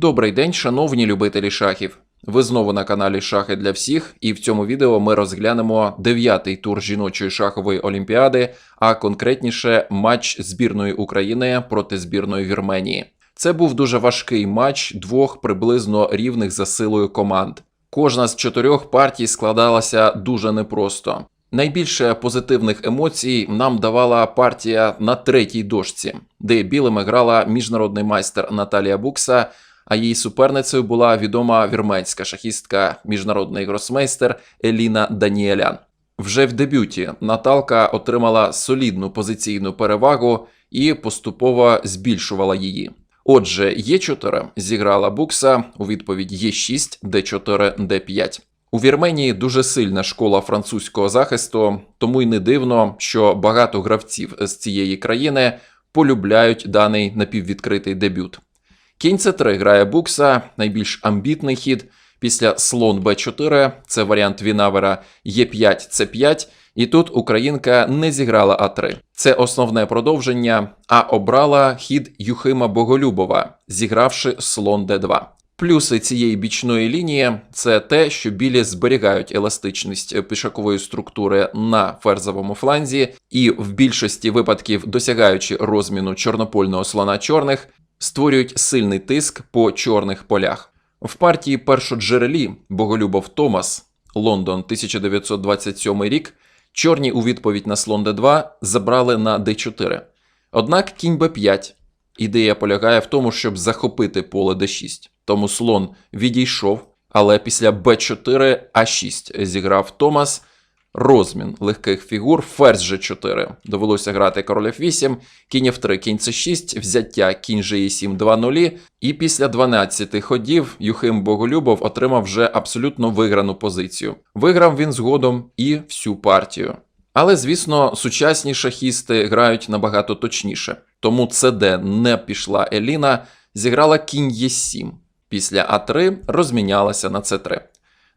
Добрий день, шановні любителі шахів. Ви знову на каналі Шахи для всіх, і в цьому відео ми розглянемо дев'ятий тур жіночої шахової олімпіади, а конкретніше матч збірної України проти збірної Вірменії. Це був дуже важкий матч двох приблизно рівних за силою команд. Кожна з чотирьох партій складалася дуже непросто. Найбільше позитивних емоцій нам давала партія на третій дошці, де білими грала міжнародний майстер Наталія Букса, а її суперницею була відома вірменська шахістка, міжнародний гросмейстер Еліна Даніелян. Вже в дебюті Наталка отримала солідну позиційну перевагу і поступово збільшувала її. Отже, Е4 зіграла Букса у відповідь Е6, Д4, Д5. У Вірменії дуже сильна школа французького захисту, тому й не дивно, що багато гравців з цієї країни полюбляють даний напіввідкритий дебют. Кінь С3 грає Букса, найбільш амбітний хід. Після слон Б4, це варіант Вінавера Е5, С5, і тут українка не зіграла А3. Це основне продовження, а обрала хід Юхима Боголюбова, зігравши слон Д2. Плюси цієї бічної лінії це те, що білі зберігають еластичність пішакової структури на ферзовому фланзі, і в більшості випадків, досягаючи розміну чорнопольного слона чорних, створюють сильний тиск по чорних полях. В партії першоджерелі Боголюбов Томас, Лондон, 1927 рік, чорні у відповідь на слон Д2 забрали на Д4. Однак кінь Б5. Ідея полягає в тому, щоб захопити поле Д6. Тому слон відійшов, але після Б4 А6 зіграв Томас. Розмін легких фігур, ферзь G4. Довелося грати король F8, кінь F3, кінь C6, взяття кінь G7 2-0. І після 12 ходів Юхим Боголюбов отримав вже абсолютно виграну позицію. Виграв він згодом і всю партію. Але, звісно, сучасні шахісти грають набагато точніше. Тому CD не пішла Еліна, зіграла кінь Е7. Після А3 розмінялася на С3.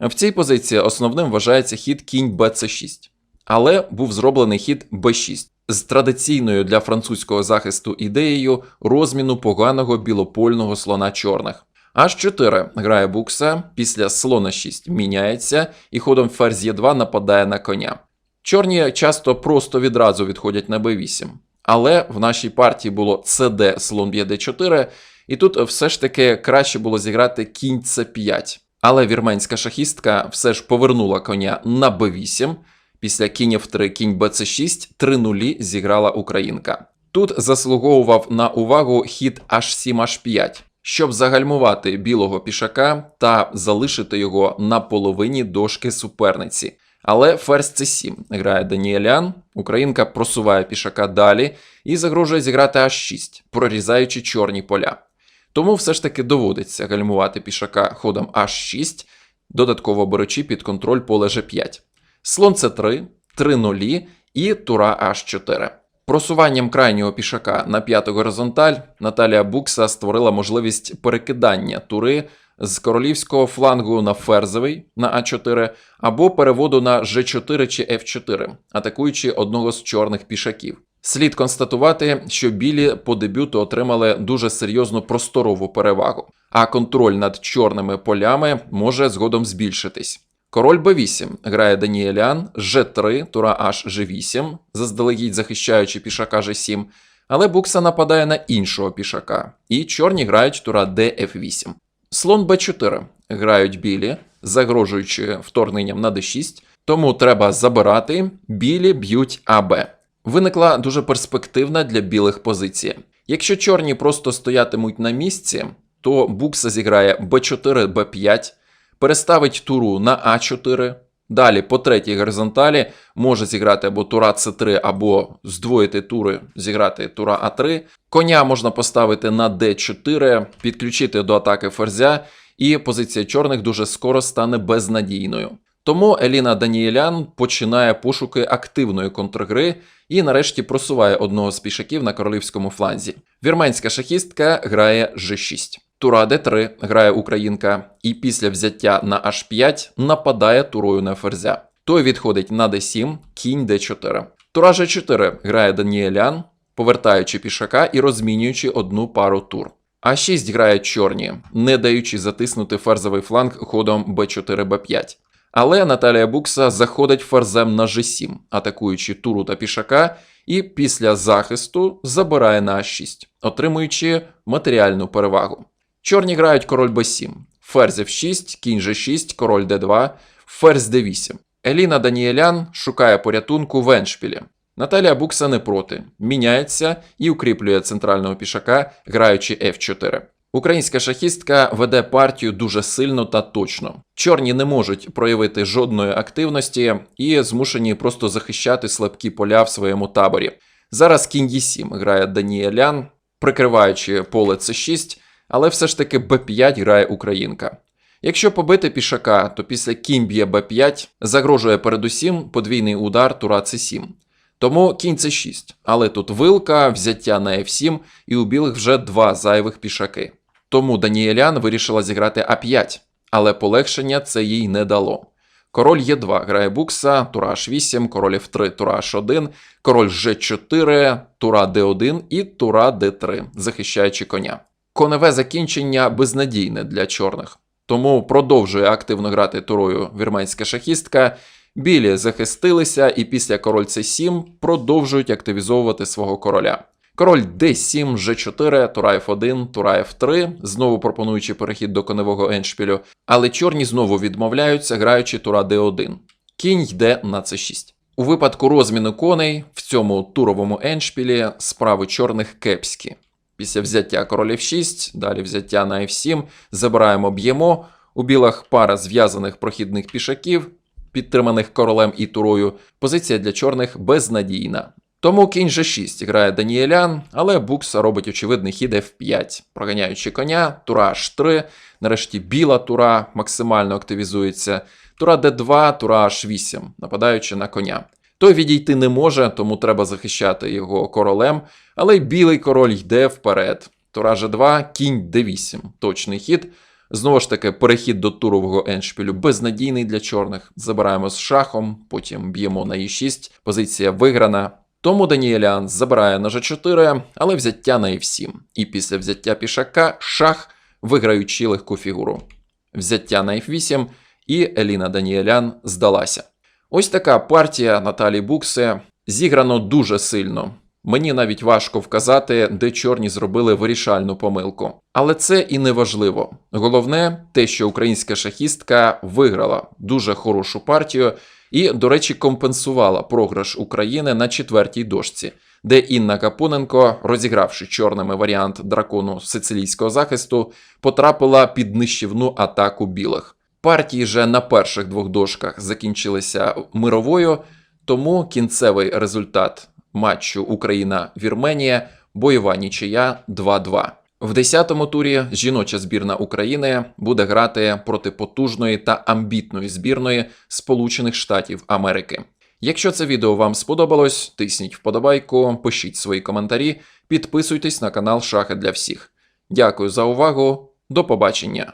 В цій позиції основним вважається хід кінь Бц6. Але був зроблений хід Б6 з традиційною для французького захисту ідеєю розміну поганого білопольного слона чорних. H4 грає букса, після слона 6 міняється і ходом ферзь Е2 нападає на коня. Чорні часто просто відразу відходять на Б8. Але в нашій партії було CD слон б'є Д4, і тут все ж таки краще було зіграти кінь С5. Але вірменська шахістка все ж повернула коня на Б8. Після кінь F3, кінь БЦ6, 3-0 зіграла українка. Тут заслуговував на увагу хід H7, H5, щоб загальмувати білого пішака та залишити його на половині дошки суперниці. Але ферзь C7 грає Даніелян, українка просуває пішака далі і загрожує зіграти H6, прорізаючи чорні поля. Тому все ж таки доводиться гальмувати пішака ходом H6, додатково беручи під контроль поле G5. Слон C3, 3-0 і тура H4. Просуванням крайнього пішака на п'яту горизонталь Наталія Букса створила можливість перекидання тури з королівського флангу на ферзовий на А4 або переводу на G4 чи F4, атакуючи одного з чорних пішаків. Слід констатувати, що білі по дебюту отримали дуже серйозну просторову перевагу, а контроль над чорними полями може згодом збільшитись. Король Б8 грає Даніелян, Ж3, тура H G8, заздалегідь захищаючи пішака G7, але Букса нападає на іншого пішака, і чорні грають тура DF8. Слон Б4 грають білі, загрожуючи вторгненням на D6, тому треба забирати, білі б'ють АБ. Виникла дуже перспективна для білих позиція. Якщо чорні просто стоятимуть на місці, то Букса зіграє Б4, Б5, переставить туру на А4. Далі по третій горизонталі може зіграти або тура С3, або здвоїти тури, зіграти тура А3. Коня можна поставити на Д4, підключити до атаки ферзя, і позиція чорних дуже скоро стане безнадійною. Тому Еліна Даніелян починає пошуки активної контргри і нарешті просуває одного з пішаків на королівському фланзі. Вірменська шахістка грає G6. Тура Д3 грає українка, і після взяття на H5 нападає турою на ферзя. Той відходить на D7, кінь D4. Тура G4 грає Даніелян, повертаючи пішака і розмінюючи одну пару тур. А6 грають чорні, не даючи затиснути ферзовий фланг ходом Б4 Б5. Але Наталія Букса заходить ферзем на G7, атакуючи туру та пішака, і після захисту забирає на А6, отримуючи матеріальну перевагу. Чорні грають король Б7, ферзь F6, кінь G6, король D2, ферзь D8. Еліна Даніелян шукає порятунку в Еншпілі. Наталія Букса не проти, міняється і укріплює центрального пішака, граючи F4. Українська шахістка веде партію дуже сильно та точно. Чорні не можуть проявити жодної активності і змушені просто захищати слабкі поля в своєму таборі. Зараз кінь Е7 грає Даніелян, прикриваючи поле С6, але все ж таки Б5 грає українка. Якщо побити пішака, то після кінь б'є Б5 загрожує передусім подвійний удар тура С7. Тому кінь С6, але тут вилка, взяття на F7, і у білих вже два зайвих пішаки. Тому Даніелян вирішила зіграти А5, але полегшення це їй не дало. Король Е2 грає букса, тура H8, король F3, тура H1, король G4, тура D1 і тура D3, захищаючи коня. Коневе закінчення безнадійне для чорних, тому продовжує активно грати турою вірменська шахістка. Білі захистилися і після король С7 продовжують активізовувати свого короля. Король D7, G4, тура F1, тура F3, знову пропонуючи перехід до коневого еншпілю, але чорні знову відмовляються, граючи тура D1. Кінь йде на C6. У випадку розміну коней в цьому туровому еншпілі справи чорних кепські. Після взяття король F6, далі взяття на F7, забираємо б'ємо. У білих пара зв'язаних прохідних пішаків, підтриманих королем і турою, позиція для чорних безнадійна. Тому кінь G6 грає Даніелян, але Букс робить очевидний хід F5, проганяючи коня, тура H3, нарешті біла тура максимально активізується, тура D2, тура H8, нападаючи на коня. Той відійти не може, тому треба захищати його королем, але й білий король йде вперед. Тура G2, кінь D8, точний хід. Знову ж таки, перехід до турового еншпілю безнадійний для чорних. Забираємо з шахом, потім б'ємо на e6, позиція виграна. Тому Даніелян забирає на G4, але взяття на F7. І після взяття пішака шах виграючи легку фігуру. Взяття на F8, і Еліна Даніелян здалася. Ось така партія Наталі Буксе зіграно дуже сильно. Мені навіть важко вказати, де чорні зробили вирішальну помилку. Але це і не важливо. Головне те, що українська шахістка виграла дуже хорошу партію і, до речі, компенсувала програш України на четвертій дошці, де Інна Капоненко, розігравши чорними варіант дракону сицилійського захисту, потрапила під нищівну атаку білих. Партії же на перших двох дошках закінчилися мировою, тому кінцевий результат матчу Україна-Вірменія бойова нічия 2-2. В 10-му турі жіноча збірна України буде грати проти потужної та амбітної збірної Сполучених Штатів Америки. Якщо це відео вам сподобалось, тисніть вподобайку, пишіть свої коментарі, підписуйтесь на канал Шахи для всіх. Дякую за увагу, до побачення!